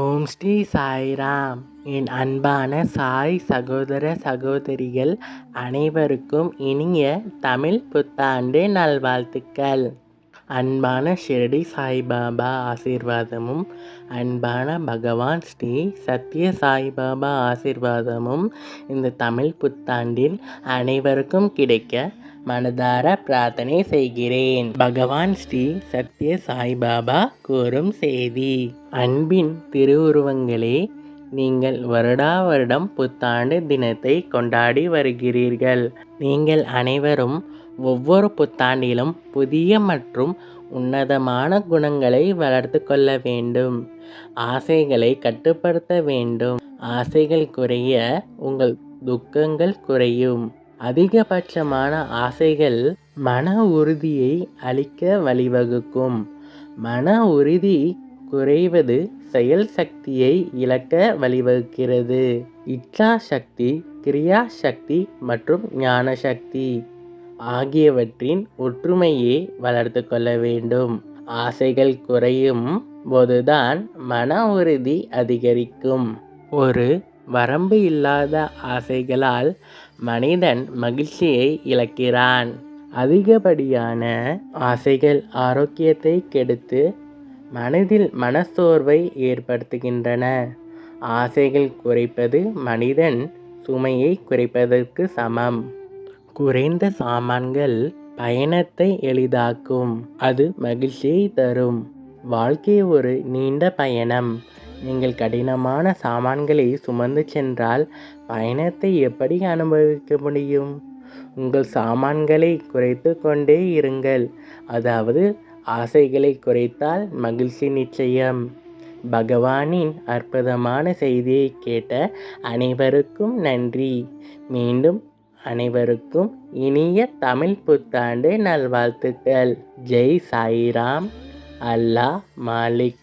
ஓம் ஸ்ரீ சாய்ராம். என் அன்பான சாய் சகோதர சகோதரிகள் அனைவருக்கும் இனிய தமிழ் புத்தாண்டு நல்வாழ்த்துக்கள். அன்பான ஷிரடி சாய்பாபா ஆசீர்வாதமும் அன்பான பகவான் ஸ்ரீ சத்ய சாய்பாபா ஆசீர்வாதமும் இந்த தமிழ் புத்தாண்டில் அனைவருக்கும் கிடைக்க மனதார பிரார்த்தனை செய்கிறேன். பகவான் ஸ்ரீ சத்ய சாய்பாபா கூறும் செய்தி. அன்பின் திருவுருவங்களே நீங்கள் வருடா வருடம் புத்தாண்டு தினத்தை கொண்டாடி வருகிறீர்கள். நீங்கள் அனைவரும் ஒவ்வொரு புத்தாண்டிலும் புதிய மற்றும் உன்னதமான குணங்களை வளர்த்து கொள்ள வேண்டும். ஆசைகளை கட்டுப்படுத்த வேண்டும். ஆசைகள் குறைய உங்கள் துக்கங்கள் குறையும். அதிகபட்சமான ஆசைகள் மன உறுதியை அளிக்க வழிவகுக்கும். மன உறுதி குறைவது செயல் சக்தியை இழக்க வழிவகுக்கிறது. இச்சா சக்தி கிரியா சக்தி மற்றும் ஞான சக்தி ஆகியவற்றின் ஒற்றுமையை வளர்த்து கொள்ள வேண்டும். ஆசைகள் குறையும் போதுதான் மன உறுதி அதிகரிக்கும். ஒரு வரம்பு இல்லாத ஆசைகளால் மனிதன் மகிழ்ச்சியை இழக்கிறான். அதிகப்படியான ஆசைகள் ஆரோக்கியத்தை கெடுத்து மனதில் மனச்சோர்வை ஏற்படுத்துகின்றன. ஆசைகள் குறைப்பது மனிதன் சுமையை குறைப்பதற்கு சமம். குறைந்த சாமான்கள் பயணத்தை எளிதாக்கும். அது மகிழ்ச்சியை தரும். வாழ்க்கை ஒரு நீண்ட பயணம். நீங்கள் கடினமான சாமான்களை சுமந்து சென்றால் பயணத்தை எப்படி அனுபவிக்க முடியும்? உங்கள் சாமான்களை குறைத்து கொண்டே இருங்கள். அதாவது ஆசைகளை குறைத்தால் மகிழ்ச்சி நிச்சயம். பகவானின் அற்புதமான செய்தியை கேட்ட அனைவருக்கும் நன்றி. மீண்டும் அனைவருக்கும் இனிய தமிழ் புத்தாண்டு நல்வாழ்த்துக்கள். ஜெய் சாய்ராம். அல்லாஹ் மாலிக்.